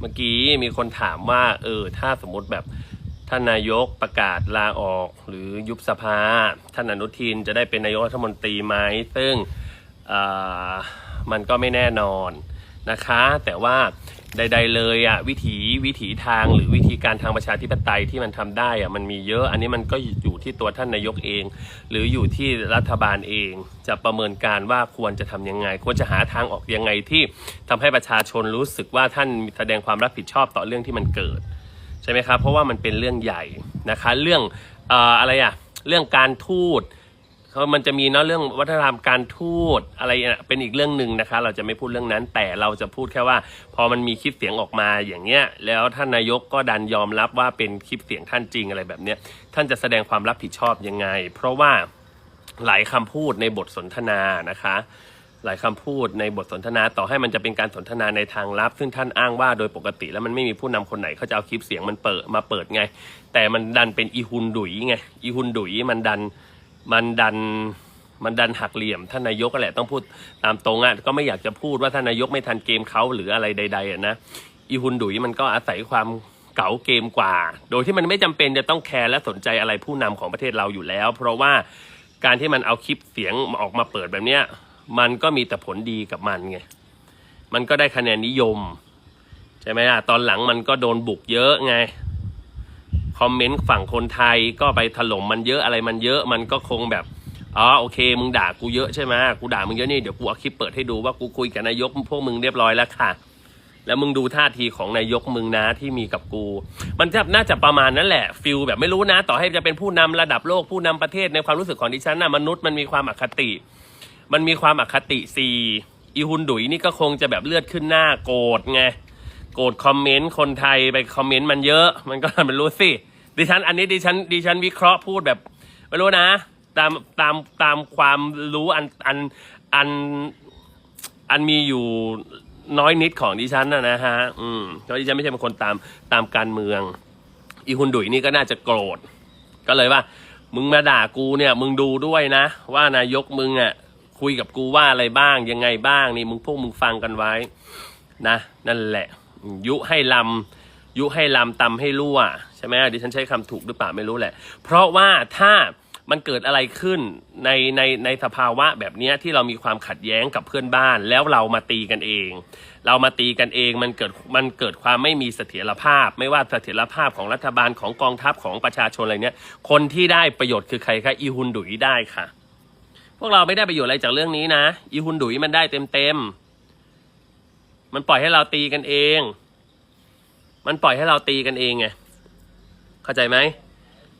เมื่อกี้มีคนถามว่า เออ ถ้าสมมติแบบท่านนายกประกาศลาออกหรือยุบสภา ท่านอนุทินจะได้เป็นนายกรัฐมนตรีไหมซึ่งมันก็ไม่แน่นอน นะคะ แต่ว่าใด ๆ เลยอะวิถีวิถีทางหรือวิธีการทางประชาธิปไตยที่มันทำได้อะมันมีเยอะ อันนี้มันก็อยู่ที่ตัวท่านนายกเอง หรืออยู่ที่รัฐบาลเอง จะประเมินการว่าควรจะทำยังไง ควรจะหาทางออกยังไงที่ทำให้ประชาชนรู้สึกว่าท่านแสดงความรับผิดชอบต่อเรื่องที่มันเกิดใช่ไหมครับเพราะว่ามันเป็นเรื่องใหญ่นะคะ เรื่องอออะไรอะเรื่องการทูต เขามันจะมีเนาะเรื่องวัฒนธรรมการทูตอะไรเนี่ยเป็นอีกเรื่องหนึ่งนะคะ เราจะไม่พูดเรื่องนั้น แต่เราจะพูดแค่ว่า พอมันมีคลิปเสียงออกมาอย่างเงี้ย แล้วท่านนายกก็ดันยอมรับว่าเป็นคลิปเสียงท่านจริงอะไรแบบเนี้ย ท่านจะแสดงความรับผิดชอบยังไง เพราะว่าหลายคำพูดในบทสนทนานะคะหลายคำพูดในบทสนทนาต่อให้มันจะเป็นการสนทนาในทางลับ ซึ่งท่านอ้างว่าโดยปกติแล้วมันไม่มีผู้นำคนไหนเขาจะเอาคลิปเสียงมันเปิดมาเปิดไง แต่มันดันเป็นอีฮุนดุยไงอีฮุนดุยมันดัน มันดันมันดันหักเหลี่ยมท่านนายกก็แหละต้องพูดตามตรงอะก็ไม่อยากจะพูดว่าท่านนายกไม่ทันเกมเขาหรืออะไรใด ๆอะนะอีฮุนดุยมันก็อาศัยความเก๋าเกมกว่า โดยที่มันไม่จำเป็นจะต้องแคร์และสนใจอะไรผู้นำของประเทศเราอยู่แล้ว เพราะว่าการที่มันเอาคลิปเสียงออกมาเปิดแบบเนี้ยมันก็มีแต่ผลดีกับมันไงมันก็ได้คะแนนนิยม ใช่ไหมอะตอนหลังมันก็โดนบุกเยอะไง คอมเมนต์ฝั่งคนไทยก็ไปถล่มมันเยอะอะไรมันเยอะมันก็คงแบบอ๋อโอเค มึงด่ากูเยอะใช่ไหมกูด่ามึงเยอะนี่เดี๋ยวกูเอาคลิปเปิดให้ดูว่ากูคุยกับนายกพวกมึงเรียบร้อยแล้วค่ะ แล้วมึงดูท่าทีของนายกมึงนะที่มีกับกู มันจะน่าจะประมาณนั้นแหละฟิลแบบไม่รู้นะ ต่อให้จะเป็นผู้นำระดับโลกผู้นำประเทศในความรู้สึกของดิฉันนะมนุษย์มันมีความอคติ มันมีความอคติซีอีฮุนดุยนี่ก็คงจะแบบเลือดขึ้นหน้าโกรธไง โกรธคอมเมนต์คนไทยไปคอมเมนต์มันเยอะ มันก็มันรู้สิดิฉันอันนี้ดิฉันดิฉันวิเคราะห์พูดแบบไม่รู้นะ ตามตามตามความรู้อันอันอันอันมีอยู่น้อยนิดของดิฉันนะนะฮะ อืมเพราะดิฉันไม่ใช่เป็นคนตามตามการเมือง อีฮุนดุยนี่ก็น่าจะโกรธ ก็เลยว่า มึงมาด่ากูเนี่ย มึงดูด้วยนะ ว่านายกมึงอะคุยกับกูว่าอะไรบ้างยังไงบ้างนี่มึงพวกมึงฟังกันไว้ นะ นั่นแหละ ยุให้ลำยุให้ลำตำให้รั่วใช่ไหมดิฉันใช้คำถูกหรือเปล่าไม่รู้แหละ เพราะว่าถ้ามันเกิดอะไรขึ้นในในในสภาวะแบบนี้ที่เรามีความขัดแย้งกับเพื่อนบ้าน แล้วเรามาตีกันเอง เรามาตีกันเองมันเกิดมันเกิดความไม่มีเสถียรภาพ ไม่ว่าเสถียรภาพของรัฐบาลของกองทัพของประชาชนอะไรเนี้ยคนที่ได้ประโยชน์คือใครคะอีฮุนดุยได้ค่ะ พวกเราไม่ได้ประโยชน์อะไรจากเรื่องนี้นะ อีฮุนดุยมันได้เต็มเต็ม มันปล่อยให้เราตีกันเอง มันปล่อยให้เราตีกันเองไง เข้าใจไหม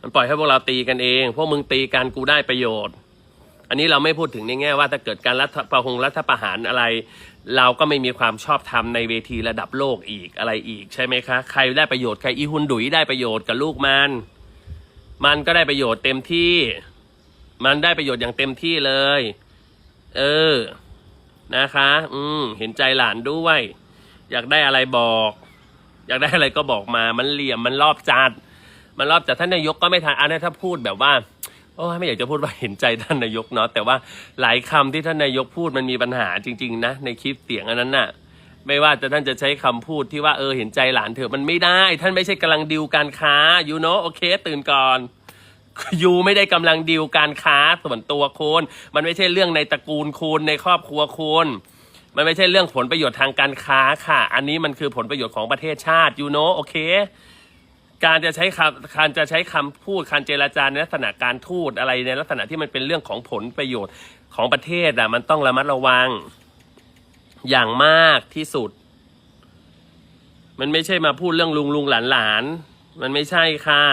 มันปล่อยให้พวกเราตีกันเอง พวกมึงตีกันกูได้ประโยชน์ อันนี้เราไม่พูดถึงในแง่ว่าถ้าเกิดการรัฐประหงรัฐประหารอะไร เราก็ไม่มีความชอบธรรมในเวทีระดับโลกอีกอะไรอีกใช่ไหมคะ ใครได้ประโยชน์ใครอีฮุนดุยได้ประโยชน์กับลูกมัน มันก็ได้ประโยชน์เต็มที่ มันได้ประโยชน์อย่างเต็มที่เลย เออ นะคะ อืม เห็นใจหลานด้วย อยากได้อะไรบอก อยากได้อะไรก็บอกมา มันเหลี่ยม มันรอบจัด มันรอบจัดท่านนายกก็ไม่ทันอันนี้ถ้าพูดแบบว่า โอ้ไม่อยากจะพูดว่าเห็นใจท่านนายกเนาะ แต่ว่าหลายคำที่ท่านนายกพูดมันมีปัญหาจริง ๆ นะ ในคลิปเสียงอันนั้นน่ะ ไม่ว่าจะท่านจะใช้คำพูดที่ว่าเออเห็นใจหลานเถอะ มันไม่ได้ ท่านไม่ใช่กำลังดิวการค้ายูโนโอเค ตื่นก่อน ยูไม่ได้กำลังดิวการค้าส่วนตัวคุณมันไม่ใช่เรื่องในตระกูลคุณในครอบครัวคุณมันไม่ใช่เรื่องผลประโยชน์ทางการค้าค่ะ อันนี้มันคือผลประโยชน์ของประเทศชาติยูโนโอเค การจะใช้คำการจะใช้คำพูดการเจรจาในลักษณะการทูตอะไรในลักษณะที่มันเป็นเรื่องของผลประโยชน์ของประเทศอะมันต้องระมัดระวัง อย่างมากที่สุด มันไม่ใช่มาพูดเรื่องลุงลุงหลานหลานมันไม่ใช่ค่ะ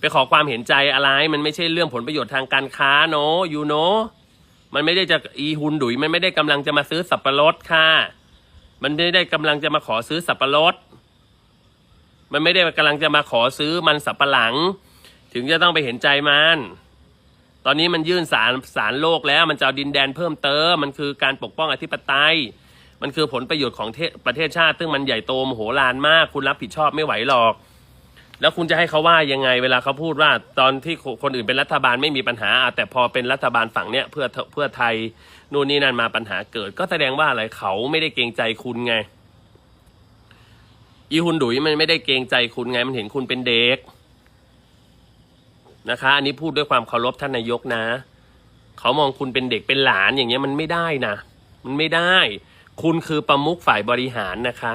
ไปขอความเห็นใจอะไร มันไม่ใช่เรื่องผลประโยชน์ทางการค้าโนยูโนมันไม่ได้จะอีฮุนดุยมันไม่ได้กำลังจะมาซื้อสับปะรดค่ะ มันไม่ได้กำลังจะมาขอซื้อสับปะรด มันไม่ได้กำลังจะมาขอซื้อมันสับปะหลัง ถึงจะต้องไปเห็นใจมัน ตอนนี้มันยื่นสารสารโลกแล้ว มันจะเอาดินแดนเพิ่มเติม มันคือการปกป้องอธิปไตย มันคือผลประโยชน์ของประเทศชาติ ซึ่งมันใหญ่โตมโหฬารมาก คุณรับผิดชอบไม่ไหวหรอก แล้วคุณจะให้เขาว่ายังไงเวลาเขาพูดว่าตอนที่คนอื่นเป็นรัฐบาลไม่มีปัญหา แต่พอเป็นรัฐบาลฝั่งเนี้ยเพื่อเพื่อไทยนู่นนี่นั่นมาปัญหาเกิด ก็แสดงว่าอะไรเขาไม่ได้เกรงใจคุณไงอีฮุนดุยมันไม่ได้เกรงใจคุณไงมันเห็นคุณเป็นเด็กนะคะ อันนี้พูดด้วยความเคารพท่านนายกนะ เขามองคุณเป็นเด็กเป็นหลานอย่างเงี้ยมันไม่ได้นะ มันไม่ได้ คุณคือประมุขฝ่ายบริหารนะคะ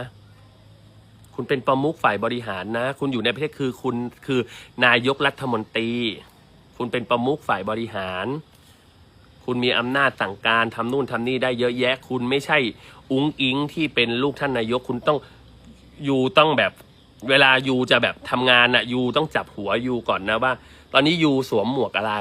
คุณเป็นประมุขฝ่ายบริหารนะ คุณอยู่ในประเทศคือคุณคือนายกรัฐมนตรี คุณเป็นประมุขฝ่ายบริหาร คุณมีอำนาจสั่งการทำนู่นทำนี่ได้เยอะแยะ คุณไม่ใช่อุ้งอิงที่เป็นลูกท่านนายก คุณต้องยูต้องแบบเวลายูจะแบบทำงานน่ะยูต้องจับหัวยูก่อนนะว่า ตอนนี้ยูสวมหมวกอะไร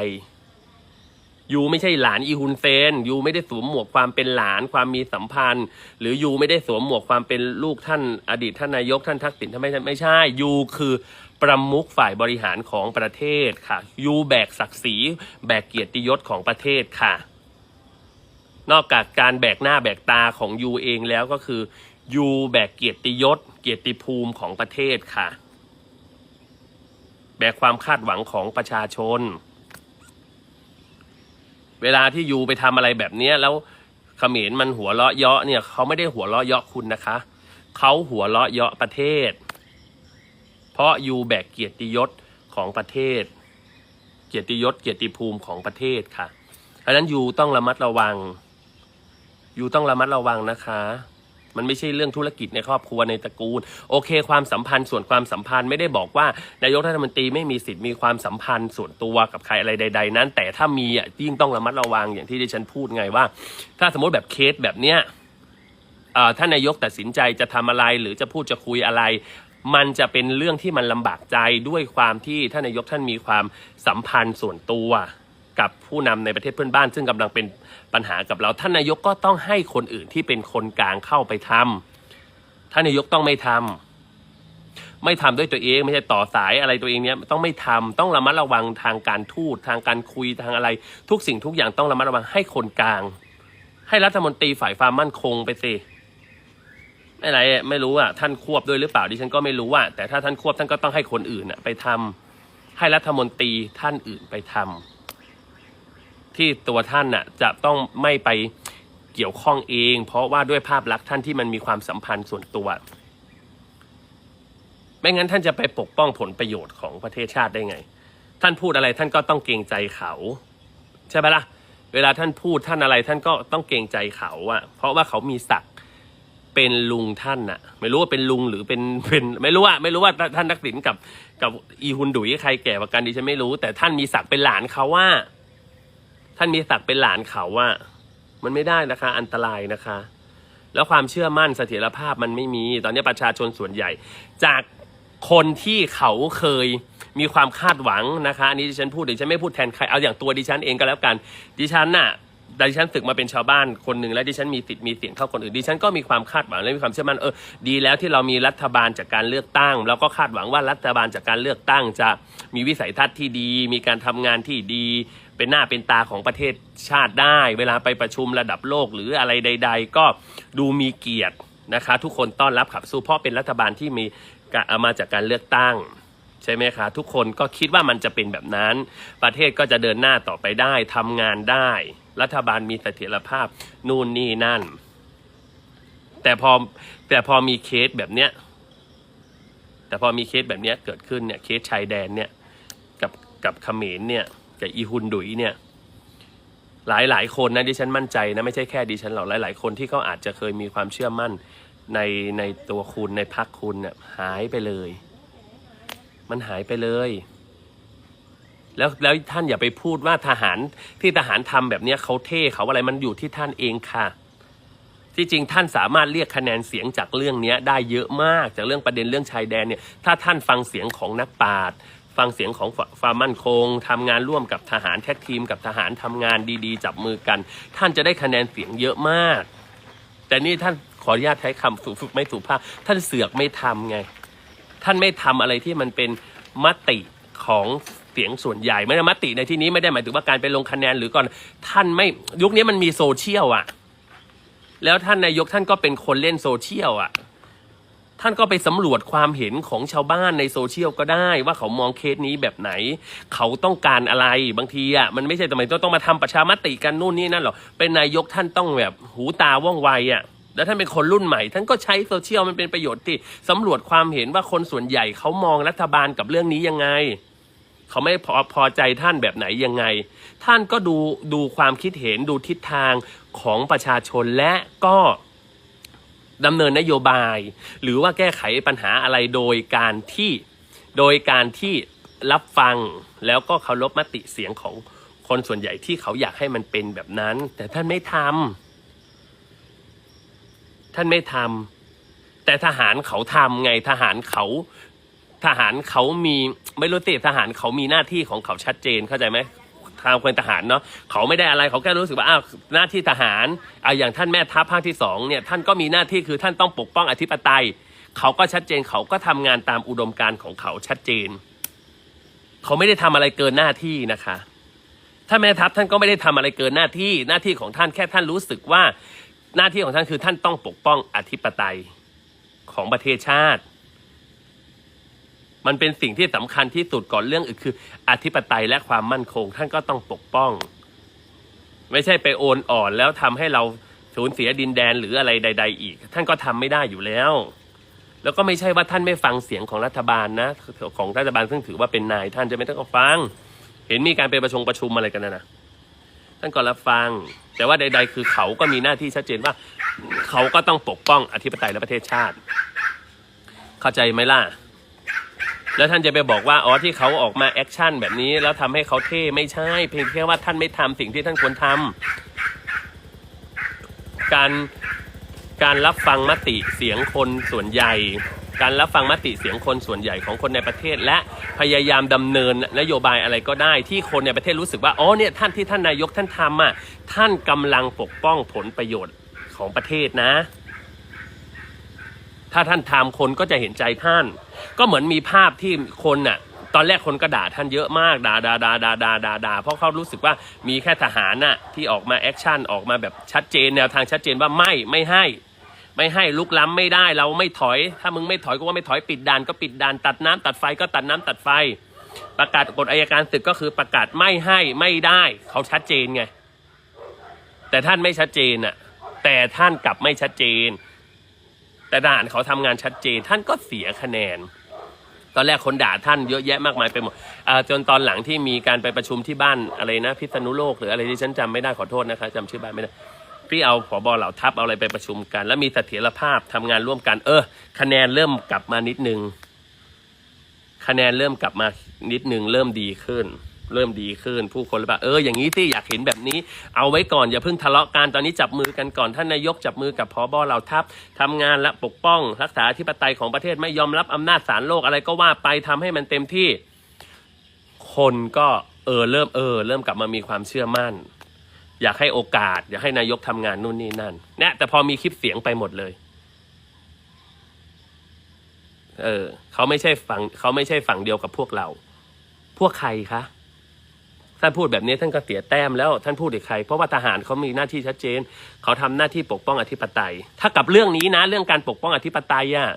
ยูไม่ใช่หลานอีฮุนเซนยูไม่ได้สวมหมวกความเป็นหลานความมีสัมพันธ์ หรือยูไม่ได้สวมหมวกความเป็นลูกท่านอดีตท่านนายกท่านทักษิณท่านไม่ไม่ใช่ยูคือประมุขฝ่ายบริหารของประเทศค่ะยูแบกศักดิ์ศรีแบกเกียรติยศของประเทศค่ะ นอกจากการแบกหน้าแบกตาของยูเองแล้วก็คือยูแบกเกียรติยศ เกียรติภูมิของประเทศค่ะ แบกความคาดหวังของประชาชน เวลาที่ยูไปทำอะไรแบบเนี้ยแล้วเขมรมันหัวเราะเยาะเนี่ยเขาไม่ได้หัวเราะเยาะคุณนะคะเขาหัวเราะเยาะประเทศ เพราะยูแบกเกียรติยศของประเทศ เกียรติยศเกียรติภูมิของประเทศค่ะเพราะฉะนั้นยูต้องระมัดระวังยูต้องระมัดระวังนะคะ มันไม่ใช่เรื่องธุรกิจในครอบครัวในตระกูล โอเค ความสัมพันธ์ส่วนความสัมพันธ์ไม่ได้บอกว่านายกรัฐมนตรีไม่มีสิทธิ์มีความสัมพันธ์ส่วนตัวกับใครอะไรใด ๆ นั้น แต่ถ้ามีอะยิ่งต้องระมัดระวังอย่างที่ดิฉันพูดไงว่า ถ้าสมมติแบบเคสแบบเนี้ยท่านนายกตัดสินใจจะทำอะไรหรือจะพูดจะคุยอะไร มันจะเป็นเรื่องที่มันลำบากใจด้วยความที่ท่านนายกท่านมีความสัมพันธ์ส่วนตัว กับผู้นำในประเทศเพื่อนบ้าน ซึ่งกำลังเป็นปัญหากับเราท่านนายกก็ต้องให้คนอื่นที่เป็นคนกลางเข้าไปทำท่านนายกต้องไม่ทำไม่ทำด้วยตัวเอง ไม่ใช่ต่อสายอะไรตัวเองเนี้ยต้องไม่ทำต้องระมัดระวังทางการทูตทางการคุยทางอะไร ทุกสิ่งทุกอย่างต้องระมัดระวังให้คนกลาง ให้รัฐมนตรีฝ่ายความมั่นคงไปสิไม่ไรไม่รู้อะท่านควบด้วยหรือเปล่าดิฉันก็ไม่รู้อะแต่ถ้าท่านควบท่านก็ต้องให้คนอื่นอะไปทำให้รัฐมนตรีท่านอื่นไปทำ ที่ตัวท่านน่ะจะต้องไม่ไปเกี่ยวข้องเอง เพราะว่าด้วยภาพลักษณ์ท่านที่มันมีความสัมพันธ์ส่วนตัว ไม่งั้นท่านจะไปปกป้องผลประโยชน์ของประเทศชาติได้ไง ท่านพูดอะไรท่านก็ต้องเกรงใจเขา ใช่ไหมล่ะ เวลาท่านพูดท่านอะไร ท่านก็ต้องเกรงใจเขาอะเพราะว่าเขามีศักดิ์เป็นลุงท่านน่ะ ไม่รู้ว่าเป็นลุงหรือเป็นเป็นไม่รู้ว่าไม่รู้ว่าท่านทักษิณกับกับอีฮุนดุยใครแก่กว่ากันดิฉันไม่รู้ แต่ท่านมีศักดิ์เป็นหลานเขาว่า ท่านมีศักดิ์เป็นหลานเขาว่ามันไม่ได้นะคะ อันตรายนะคะ แล้วความเชื่อมั่นเสถียรภาพมันไม่มี ตอนนี้ประชาชนส่วนใหญ่ จากคนที่เขาเคยมีความคาดหวังนะคะ อันนี้ดิฉันพูดดิฉันไม่พูดแทนใครเอาอย่างตัวดิฉันเองก็แล้วกัน ดิฉันน่ะดิฉันศึกมาเป็นชาวบ้านคนหนึ่งแล้วดิฉันมีสิทธิ์มีเสียงเท่าคนอื่นดิฉันก็มีความคาดหวังและมีความเชื่อมั่นเออดีแล้วที่เรามีรัฐบาลจากการเลือกตั้งแล้วก็คาดหวังว่ารัฐบาลจากการเลือกตั้งจะมีวิสัยทัศน์ที่ดี มีการทำงานที่ดี เป็นหน้าเป็นตาของประเทศชาติได้ เวลาไปประชุมระดับโลกหรืออะไรใด ๆ ก็ดูมีเกียรตินะคะทุกคนต้อนรับขับสู้เพราะเป็นรัฐบาลที่มีเอามาจากการเลือกตั้งใช่ไหมคะทุกคนก็คิดว่ามันจะเป็นแบบนั้น ประเทศก็จะเดินหน้าต่อไปได้ทำงานได้ รัฐบาลมีเสถียรภาพนู่นนี่นั่น แต่พอแต่พอมีเคสแบบเนี้ยแต่พอมีเคสแบบเนี้ยเกิดขึ้นเนี่ยเคสชายแดนเนี่ยกับกับเขมรเนี่ย กับอีฮุนดุยเนี่ยหลายหลายคนนะดิฉันมั่นใจนะไม่ใช่แค่ดิฉันหรอกหลายหลายคนที่เขาอาจจะเคยมีความเชื่อมั่นในในตัวคุณในพรรคคุณเนี่ยหายไปเลย มันหายไปเลย แล้วแล้วท่านอย่าไปพูดว่าทหารที่ทหารทำแบบเนี้ยเขาเท่เขาอะไรมันอยู่ที่ท่านเองค่ะ ที่จริงท่านสามารถเรียกคะแนนเสียงจากเรื่องเนี้ยได้เยอะมากจากเรื่องประเด็นเรื่องชายแดนเนี่ยถ้าท่านฟังเสียงของนักปราชญ์ ฟังเสียงของฝ่าความมั่นคงทำงานร่วมกับทหารแท็กทีมกับทหารทำงานดีๆ จับมือกัน ท่านจะได้คะแนนเสียงเยอะมาก แต่นี่ท่านขออนุญาตใช้คำสุฝึกไม่สุภาพ ท่านเสือกไม่ทำไง ท่านไม่ทำอะไรที่มันเป็นมติของเสียงส่วนใหญ่ไม่ได้มติในที่นี้ไม่ได้หมายถึงว่าการไปลงคะแนนหรือก่อนท่านไม่ยุคนี้มันมีโซเชียลอะแล้วท่านนายกท่านก็เป็นคนเล่นโซเชียลอะ ท่านก็ไปสำรวจความเห็นของชาวบ้านในโซเชียลก็ได้ ว่าเขามองเคสนี้แบบไหน เขาต้องการอะไรบางทีอะมันไม่ใช่ทำไมต้องต้องมาทำประชามติกันนู่นนี่นั่นหรอกเป็นนายกท่านต้องแบบหูตาว่องไวอะแล้วท่านเป็นคนรุ่นใหม่ ท่านก็ใช้โซเชียลมันเป็นประโยชน์ที่สำรวจความเห็นว่าคนส่วนใหญ่เขามองรัฐบาลกับเรื่องนี้ยังไง เขาไม่พอพอใจท่านแบบไหนยังไง ท่านก็ดูดูความคิดเห็นดูทิศทางของประชาชนและก็ ดำเนินนโยบาย หรือว่าแก้ไขปัญหาอะไรโดยการที่โดยการที่รับฟังแล้วก็เคารพมติเสียงของคนส่วนใหญ่ที่เขาอยากให้มันเป็นแบบนั้น แต่ท่านไม่ทำท่านไม่ทำแต่ทหารเขาทำไงทหารเขาทหารเขามีไม่รู้ติทหารเขามีหน้าที่ของเขาชัดเจนเข้าใจไหม ทางคนทหารเนาะเขาไม่ได้อะไรเขาแค่รู้สึกว่าอ้าวหน้าที่ทหารอะอย่างท่านแม่ทัพภาคที่สองเนี่ยท่านก็มีหน้าที่คือท่านต้องปกป้องอธิปไตย เขาก็ชัดเจนเขาก็ทำงานตามอุดมการณ์ของเขาชัดเจน เขาไม่ได้ทำอะไรเกินหน้าที่นะคะท่านแม่ทัพท่านก็ไม่ได้ทำอะไรเกินหน้าที่หน้าที่ของท่านแค่ท่านรู้สึกว่าหน้าที่ของท่านคือท่านต้องปกป้องอธิปไตยของประเทศชาติ มันเป็นสิ่งที่สำคัญที่สุดก่อนเรื่องอื่นคือ อธิปไตยและความมั่นคง ท่านก็ต้องปกป้อง ไม่ใช่ไปโอนอ่อนแล้วทำให้เราสูญเสียดินแดนหรืออะไรใด ๆ อีก ท่านก็ทำไม่ได้อยู่แล้ว แล้วก็ไม่ใช่ว่าท่านไม่ฟังเสียงของรัฐบาลนะ ของรัฐบาลซึ่งถือว่าเป็นนายท่านจะไม่ต้องฟัง เห็นมีการไปประชุมประชุมอะไรกันนะนะท่านก็รับฟัง แต่ว่าใด ๆ คือเขาก็มีหน้าที่ชัดเจนว่า เขาก็ต้องปกป้องอธิปไตยและประเทศชาติ เข้าใจไหมล่ะ แล้วท่านจะไปบอกว่าอ๋อที่เขาออกมาแอคชั่นแบบนี้แล้วทำให้เขาเท่ไม่ใช่ เพียงแค่ว่าท่านไม่ทำสิ่งที่ท่านควรทำการการรับฟังมติเสียงคนส่วนใหญ่ การรับฟังมติเสียงคนส่วนใหญ่ของคนในประเทศ และพยายามดำเนินนโยบายอะไรก็ได้ ที่คนในประเทศรู้สึกว่าอ๋อเนี่ยท่านที่ท่านนายกท่านทำอะท่านกำลังปกป้องผลประโยชน์ของประเทศนะ ถ้าท่านทำคนก็จะเห็นใจท่าน ก็เหมือนมีภาพที่คนน่ะตอนแรกคนก็ด่าท่านเยอะมากด่าด่าด่าด่าด่าด่าด่าเพราะเขารู้สึกว่ามีแค่ทหารน่ะที่ออกมาแอคชั่นออกมาแบบชัดเจนแนวทางชัดเจนว่าไม่ไม่ให้ ไม่ให้ลุกล้ำไม่ได้เราไม่ถอย ถ้ามึงไม่ถอยก็ว่าไม่ถอยปิดด่านก็ปิดด่านตัดน้ำตัดไฟก็ตัดน้ำตัดไฟ ประกาศกฎอายการศึกก็คือประกาศไม่ให้ไม่ได้เขาชัดเจนไง แต่ท่านไม่ชัดเจนน่ะแต่ท่านกลับไม่ชัดเจน แต่ทหารเขาทำงานชัดเจนท่านก็เสียคะแนน ตอนแรกคนด่าท่านเยอะแยะมากมายไปหมดจนตอนหลังที่มีการไปประชุมที่บ้านอะไรนะพิษณุโลกหรืออะไรที่ฉันจำไม่ได้ขอโทษนะคะจำชื่อบ้านไม่ได้พี่เอาผบเหล่าทัพเอาอะไรไปประชุมกัน แล้วมีเสถียรภาพทำงานร่วมกัน เออ คะแนนเริ่มกลับมานิดนึง คะแนนเริ่มกลับมานิดนึงเริ่มดีขึ้น เริ่มดีขึ้น ผู้คนแบบเอออย่างนี้ที่อยากเห็นแบบนี้ เอาไว้ก่อนอย่าเพิ่งทะเลาะกันตอนนี้จับมือกันก่อนท่านนายกจับมือกับพอบเหล่าทัพทำงานและปกป้อง รักษาอธิปไตยของประเทศไม่ยอมรับอำนาจศาลโลกอะไรก็ว่าไปทำให้มันเต็มที่ คนก็เออเริ่มเออ เริ่มกลับมามีความเชื่อมั่น อยากให้โอกาส อยากให้นายกทำงานนู่นนี่นั่นเนี่ยแต่พอมีคลิปเสียงไปหมดเลยเออเขาไม่ใช่ฝั่งเขาไม่ใช่ฝั่งเดียวกับพวกเรา พวกใครคะ ท่านพูดแบบนี้ท่านก็เสียแต้มแล้วท่านพูดอีกใคร เพราะว่าทหารเขามีหน้าที่ชัดเจน เขาทำหน้าที่ปกป้องอธิปไตย ถ้ากับเรื่องนี้นะเรื่องการปกป้องอธิปไตยอะ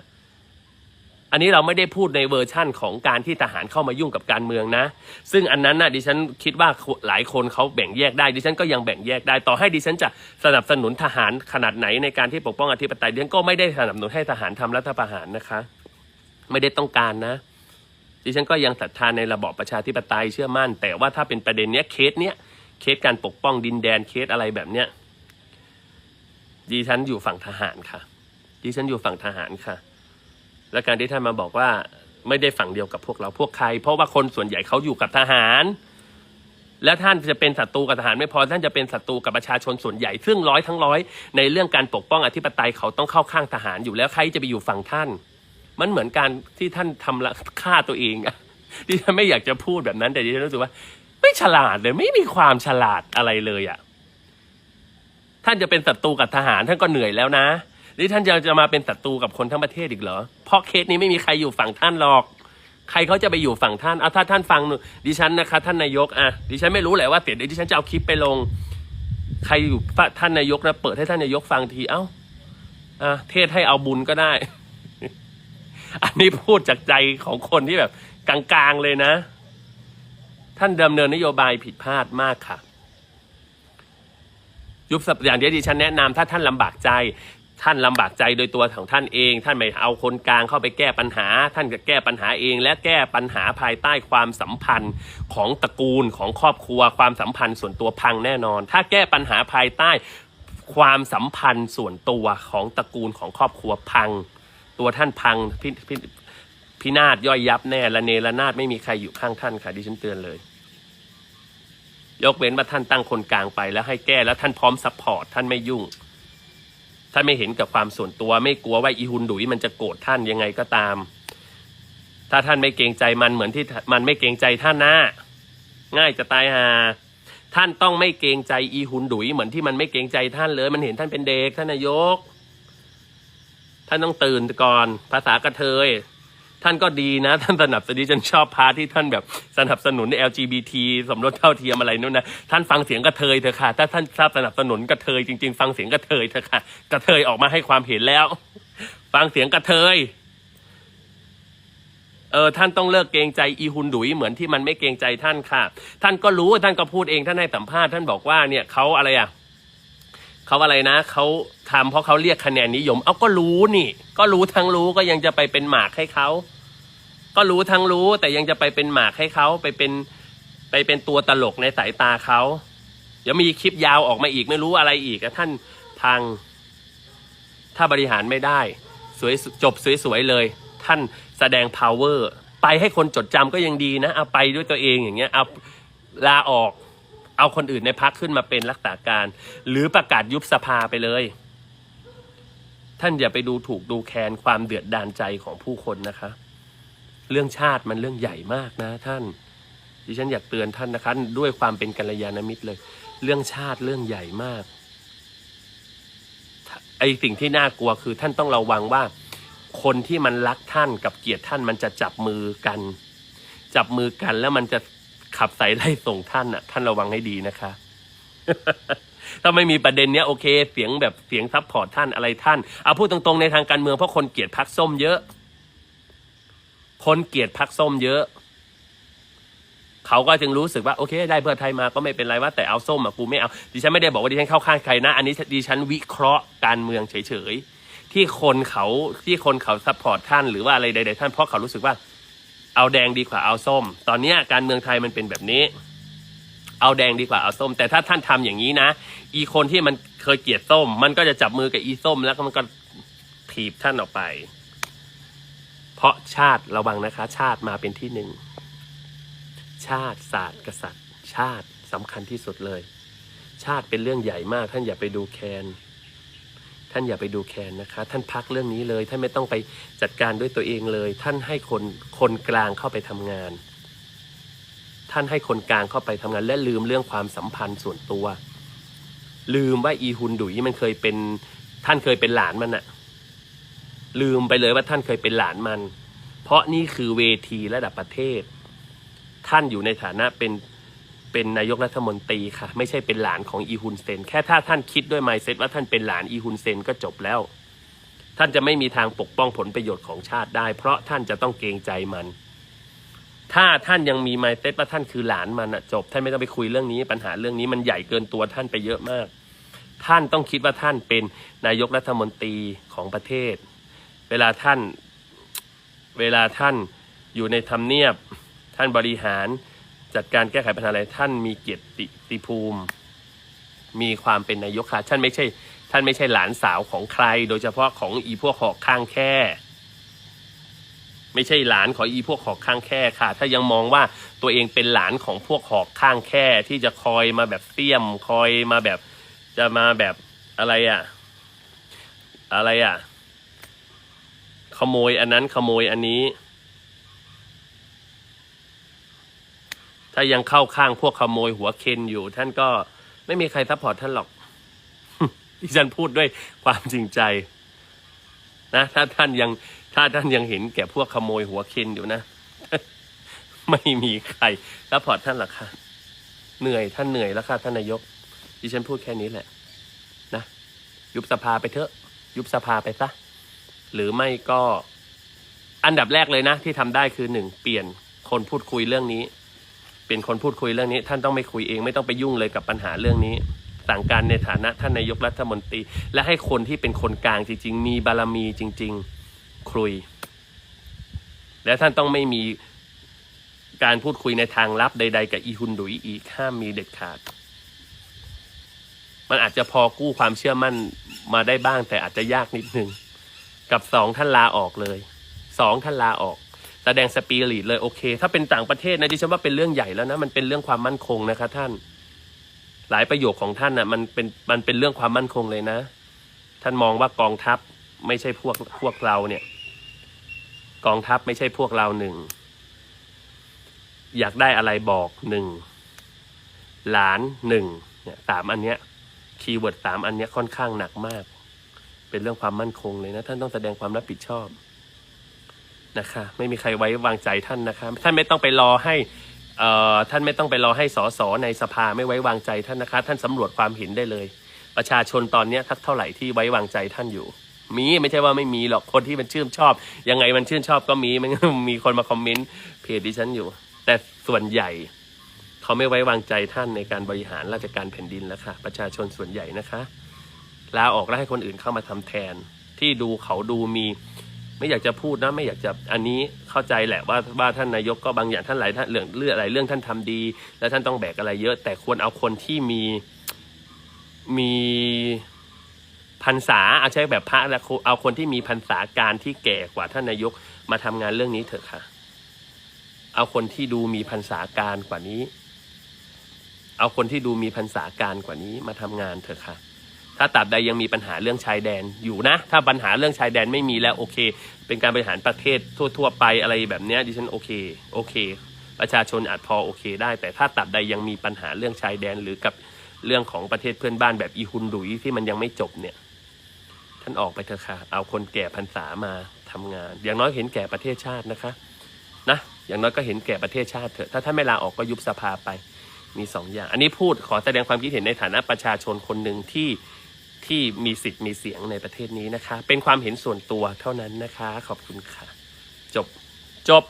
อันนี้เราไม่ได้พูดในเวอร์ชั่นของการที่ทหารเข้ามายุ่งกับการเมืองนะ ซึ่งอันนั้นน่ะดิฉันคิดว่าหลายคนเขาแบ่งแยกได้ ดิฉันก็ยังแบ่งแยกได้ ต่อให้ดิฉันจะสนับสนุนทหารขนาดไหนในการที่ปกป้องอธิปไตยดิฉันก็ไม่ได้สนับสนุนให้ทหารทำรัฐประหารนะคะ ไม่ได้ต้องการนะ ดิฉันก็ยังศรัทธาในระบอบประชาธิปไตยเชื่อมั่น แต่ว่าถ้าเป็นประเด็นเนี้ยเคสเนี้ยเคสการปกป้องดินแดนเคสอะไรแบบเนี้ยดิฉันอยู่ฝั่งทหารค่ะ ดิฉันอยู่ฝั่งทหารค่ะ และการที่ท่านมาบอกว่าไม่ได้ฝั่งเดียวกับพวกเราพวกใคร เพราะว่าคนส่วนใหญ่เขาอยู่กับทหาร แล้วท่านจะเป็นศัตรูกับทหารไม่พอท่านจะเป็นศัตรูกับประชาชนส่วนใหญ่ ซึ่งร้อยทั้งร้อยในเรื่องการปกป้องอธิปไตยเขาต้องเข้าข้างทหารอยู่แล้วใครจะไปอยู่ฝั่งท่าน มันเหมือนการที่ท่านทำละฆ่าตัวเองอะดิฉันไม่อยากจะพูดแบบนั้น แต่ดิฉันรู้สึกว่า ไม่ฉลาดเลย ไม่มีความฉลาดอะไรเลยอะท่านจะเป็นศัตรูกับทหารท่านก็เหนื่อยแล้วนะนี่ท่านจะจะมาเป็นศัตรูกับคนทั้งประเทศอีกเหรอ เพราะเคสนี้ไม่มีใครอยู่ฝั่งท่านหรอก ใครเขาจะไปอยู่ฝั่งท่านเอาถ้าท่านฟังหนูดิฉันนะคะ ท่านนายกอะดิฉันไม่รู้แหละว่าเดี๋ยวดิฉันจะเอาคลิปไปลง ใครอยู่ท่านนายกนะเปิดให้ท่านนายกฟังทีเอ้าอะเทศให้เอาบุญก็ได้ อันนี้พูดจากใจของคนที่แบบกลางๆเลยนะ ท่านดำเนินนโยบายผิดพลาดมากค่ะ ยุบสัปอย่างที่ดิฉันแนะนำถ้าท่านลำบากใจ ท่านลำบากใจโดยตัวของท่านเอง ท่านไม่เอาคนกลางเข้าไปแก้ปัญหา ท่านก็แก้ปัญหาเอง และแก้ปัญหาภายใต้ความสัมพันธ์ของตระกูลของครอบครัว ความสัมพันธ์ส่วนตัวพังแน่นอน ถ้าแก้ปัญหาภายใต้ความสัมพันธ์ส่วนตัวของตระกูลของครอบครัวพัง ตัวท่านพังพิพพินาศย่อยยับแน่ละเนระนาดไม่มีใครอยู่ข้างท่านค่ะดิฉันเตือนเลย ยกเว้นว่าท่านตั้งคนกลางไปแล้วให้แก้แล้วท่านพร้อมซัพพอร์ตท่านไม่ยุ่งท่านไม่เห็นกับความส่วนตัวไม่กลัวว่าอีฮุนดุยมันจะโกรธท่านยังไงก็ตาม ถ้าท่านไม่เกรงใจมันเหมือนที่มันไม่เกรงใจท่านนะง่ายจะตายหาท่านต้องไม่เกรงใจอีฮุนดุยเหมือนที่มันไม่เกรงใจท่านเลย มันเห็นท่านเป็นเด็กท่านนายก ท่านต้องตื่นก่อน ภาษากระเทย ท่านก็ดีนะ ท่านสนับสนุนฉันชอบพาที่ท่านแบบสนับสนุน LGBT สมรสเท่าเทียมอะไรนู่นนะท่านฟังเสียงกระเทยเถอะค่ะ ถ้าท่านทราบสนับสนุนกระเทยจริง ๆ ฟังเสียงกระเทยเถอะค่ะ กระเทยออกมาให้ความเห็นแล้ว ฟังเสียงกระเทยเออท่านต้องเลิกเกรงใจอีฮุนดุยเหมือนที่มันไม่เกรงใจท่านค่ะ ท่านก็รู้ท่านก็พูดเองท่านให้สัมภาษณ์ท่านบอกว่าเนี่ยเขาอะไรอะ เขาอะไรนะเขาทำเพราะเขาเรียกคะแนนนิยม เอาก็รู้นี่ ก็รู้ทั้งรู้ก็ยังจะไปเป็นหมากให้เขาก็รู้ทั้งรู้แต่ยังจะไปเป็นหมากให้เขาไปเป็นไปเป็นตัวตลกในสายตาเขาเดี๋ยวมีคลิปยาวออกมาอีกไม่รู้อะไรอีกท่านพัง ถ้าบริหารไม่ได้ สวยจบสวยๆเลย ท่านแสดง power ไปให้คนจดจำก็ยังดีนะเอาไปด้วยตัวเองอย่างเงี้ยเอาลาออก เอาคนอื่นในพักขึ้นมาเป็นรักษาการ หรือประกาศยุบสภาไปเลย ท่านอย่าไปดูถูกดูแคลนความเดือดดานใจของผู้คนนะคะ เรื่องชาติมันเรื่องใหญ่มากนะท่าน ดิฉันอยากเตือนท่านนะคะ ด้วยความเป็นกัลยาณมิตรเลย เรื่องชาติเรื่องใหญ่มากไอสิ่งที่น่ากลัวคือท่านต้องระวังว่า คนที่มันรักท่านกับเกลียดท่านมันจะจับมือกัน จับมือกันแล้วมันจะ ขับใส่ไล่ส่งท่านอะ ท่านระวังให้ดีนะคะ ถ้าไม่มีประเด็นเนี้ยโอเค เสียงแบบเสียงซัพพอร์ตท่านอะไรท่านเอาพูดตรงๆในทางการเมืองเพราะคนเกลียดพักส้มเยอะ คนเกลียดพักส้มเยอะ เขาก็จึงรู้สึกว่าโอเค ได้เพื่อไทยมาก็ไม่เป็นไรว่าแต่เอาส้มอะกูไม่เอาดิฉันไม่ได้บอกว่าดิฉันเข้าข้างใครนะ อันนี้ดิฉันวิเคราะห์การเมืองเฉยๆที่คนเขาที่คนเขาซัพพอร์ตท่านหรือว่าอะไรใดๆท่านเพราะเขารู้สึกว่า เอาแดงดีกว่าเอาส้ม ตอนนี้การเมืองไทยมันเป็นแบบนี้ เอาแดงดีกว่าเอาส้ม แต่ถ้าท่านทำอย่างนี้นะ อีคนที่มันเคยเกลียดส้ม มันก็จะจับมือกับอีส้ม แล้วมันก็ถีบท่านออกไป เพราะชาติระวังนะคะ ชาติมาเป็นที่หนึ่ง ชาติศาสตร์กษัตริย์ ชาติสำคัญที่สุดเลย ชาติเป็นเรื่องใหญ่มากท่านอย่าไปดูแคน ท่านอย่าไปดูแคลนนะคะ ท่านพักเรื่องนี้เลย ท่านไม่ต้องไปจัดการด้วยตัวเองเลย ท่านให้คนคนกลางเข้าไปทำงาน ท่านให้คนกลางเข้าไปทำงาน และลืมเรื่องความสัมพันธ์ส่วนตัว ลืมว่าอีฮุนดุยมันเคยเป็น ท่านเคยเป็นหลานมันอะลืมไปเลยว่าท่านเคยเป็นหลานมัน เพราะนี่คือเวทีระดับประเทศ ท่านอยู่ในฐานะเป็น เป็นนายกรัฐมนตรีค่ะ ไม่ใช่เป็นหลานของอีฮุนเซน แค่ถ้าท่านคิดด้วยไมเซ็ตว่าท่านเป็นหลานอีฮุนเซนก็จบแล้ว ท่านจะไม่มีทางปกป้องผลประโยชน์ของชาติได้ เพราะท่านจะต้องเกรงใจมัน ถ้าท่านยังมีไมเซ็ตว่าท่านคือหลานมันอะจบ ท่านไม่ต้องไปคุยเรื่องนี้ ปัญหาเรื่องนี้มันใหญ่เกินตัวท่านไปเยอะมาก ท่านต้องคิดว่าท่านเป็นนายกรัฐมนตรีของประเทศ เวลาท่าน เวลาท่านอยู่ในทำเนียบ ท่านบริหาร จัดการแก้ไขปัญหาอะไรท่านมีเกียรติภูมิ มีความเป็นนายกค่ะท่านไม่ใช่ ท่านไม่ใช่หลานสาวของใคร โดยเฉพาะของอีพวกหอกข้างแค่ ไม่ใช่หลานของอีพวกหอกข้างแค่ค่ะ ถ้ายังมองว่าตัวเองเป็นหลานของพวกหอกข้างแค่ ที่จะคอยมาแบบเตี้ยม คอยมาแบบ จะมาแบบอะไรอะอะไรอะขโมยอันนั้นขโมยอันนี้ ถ้ายังเข้าข้างพวกขโมยหัวเคนอยู่ ท่านก็ไม่มีใครซัพพอร์ตท่านหรอกที่ฉันพูดด้วยความจริงใจ นะ ถ้าท่านยัง ถ้าท่านยังเห็นแก่พวกขโมยหัวเคนอยู่นะ ไม่มีใครซัพพอร์ตท่านหรอกค่ะเหนื่อยท่านเหนื่อยแล้วค่ะท่านนายกดิฉันพูดแค่นี้แหละ นะ ยุบสภาไปเถอะ ยุบสภาไปซะหรือไม่ก็อันดับแรกเลยนะ ที่ทำได้คือหนึ่งเปลี่ยนคนพูดคุยเรื่องนี้ เปลี่ยนคนพูดคุยเรื่องนี้ ท่านต้องไม่คุยเองไม่ต้องไปยุ่งเลยกับปัญหาเรื่องนี้สั่งการในฐานะท่านนายกรัฐมนตรี และให้คนที่เป็นคนกลางจริง ๆ มีบารมีจริง ๆ คุย และท่านต้องไม่มีการพูดคุยในทางลับใด ๆ กับอีฮุนดุยอีกห้ามมีเด็ดขาด มันอาจจะพอกู้ความเชื่อมั่นมาได้บ้างแต่อาจจะยากนิดนึง กับสองท่านลาออกเลยสองท่านลาออก แสดงสปีริตเลยโอเค ถ้าเป็นต่างประเทศนะดิฉันว่าเป็นเรื่องใหญ่แล้วนะมันเป็นเรื่องความมั่นคงนะคะท่าน หลายประโยคของท่านนะ่ะมันเป็นมันเป็นเรื่องความมั่นคงเลยนะ ท่านมองว่ากองทัพไม่ใช่พวกพวกเราเนี่ย กองทัพไม่ใช่พวกเราหนึ่งอยากได้อะไรบอกหนึ่งหลานหนึ่งเนี่ยสามอันเนี้ยคีย์เวิร์ดสามอันเนี้ยค่อนข้างหนักมาก เป็นเรื่องความมั่นคงเลยนะ ท่านต้องแสดงความรับผิดชอบ นะคะ ไม่มีใครไว้วางใจท่านนะคะ ท่านไม่ต้องไปรอให้เอ่อท่านไม่ต้องไปรอให้สสในสภาไม่ไว้วางใจท่านนะคะ ท่านสำรวจความเห็นได้เลย ประชาชนตอนนี้ทักเท่าไหร่ที่ไว้วางใจท่านอยู่ มีไม่ใช่ว่าไม่มีหรอกคนที่มันชื่นชอบ ยังไงมันชื่นชอบก็มีมันมีคนมาคอมเมนต์เพจดิฉันอยู่ แต่ส่วนใหญ่เขาไม่ไว้วางใจท่านในการบริหารราชการแผ่นดินแล้วค่ะ ประชาชนส่วนใหญ่นะคะลาออกแล้วให้คนอื่นเข้ามาทำแทน ที่ดูเขาดูมี ไม่อยากจะพูดนะไม่อยากจะอันนี้เข้าใจแหละว่าว่าท่านนายกก็บางอย่างท่านหลายท่านเรื่องเรื่องอะไรเรื่องท่านทำดี แล้วท่านต้องแบกอะไรเยอะ แต่ควรเอาคนที่มีมีพรรษาเอาใช้แบบพระแล้วเอาคนที่มีพรรษาการที่แก่กว่าท่านนายกมาทำงานเรื่องนี้เถอะค่ะ เอาคนที่ดูมีพรรษาการกว่านี้ เอาคนที่ดูมีพรรษาการกว่านี้มาทำงานเถอะค่ะ ถ้าตราบใดยังมีปัญหาเรื่องชายแดนอยู่นะ ถ้าปัญหาเรื่องชายแดนไม่มีแล้วโอเค เป็นการบริหารประเทศทั่ว ๆ ไปอะไรแบบนี้ดิฉันโอเคโอเค ประชาชนอาจพอโอเค ได้ แต่ถ้าตราบใดยังมีปัญหาเรื่องชายแดนหรือกับเรื่องของประเทศเพื่อนบ้านแบบอีฮุนดุยที่มันยังไม่จบเนี่ยท่านออกไปเถอะค่ะเอาคนแก่พรรษามาทำงาน อย่างน้อยเห็นแก่ประเทศชาตินะคะนะอย่างน้อยก็เห็นแก่ประเทศชาติเถอะถ้าท่านไม่ลาออกก็ยุบสภาไปมีสองอย่าง อันนี้พูดขอแสดงความคิดเห็นในฐานะประชาชนคนหนึ่งที่ ที่มีสิทธิ์มีเสียงในประเทศนี้นะคะ เป็นความเห็นส่วนตัวเท่านั้นนะคะ ขอบคุณค่ะ จบจบ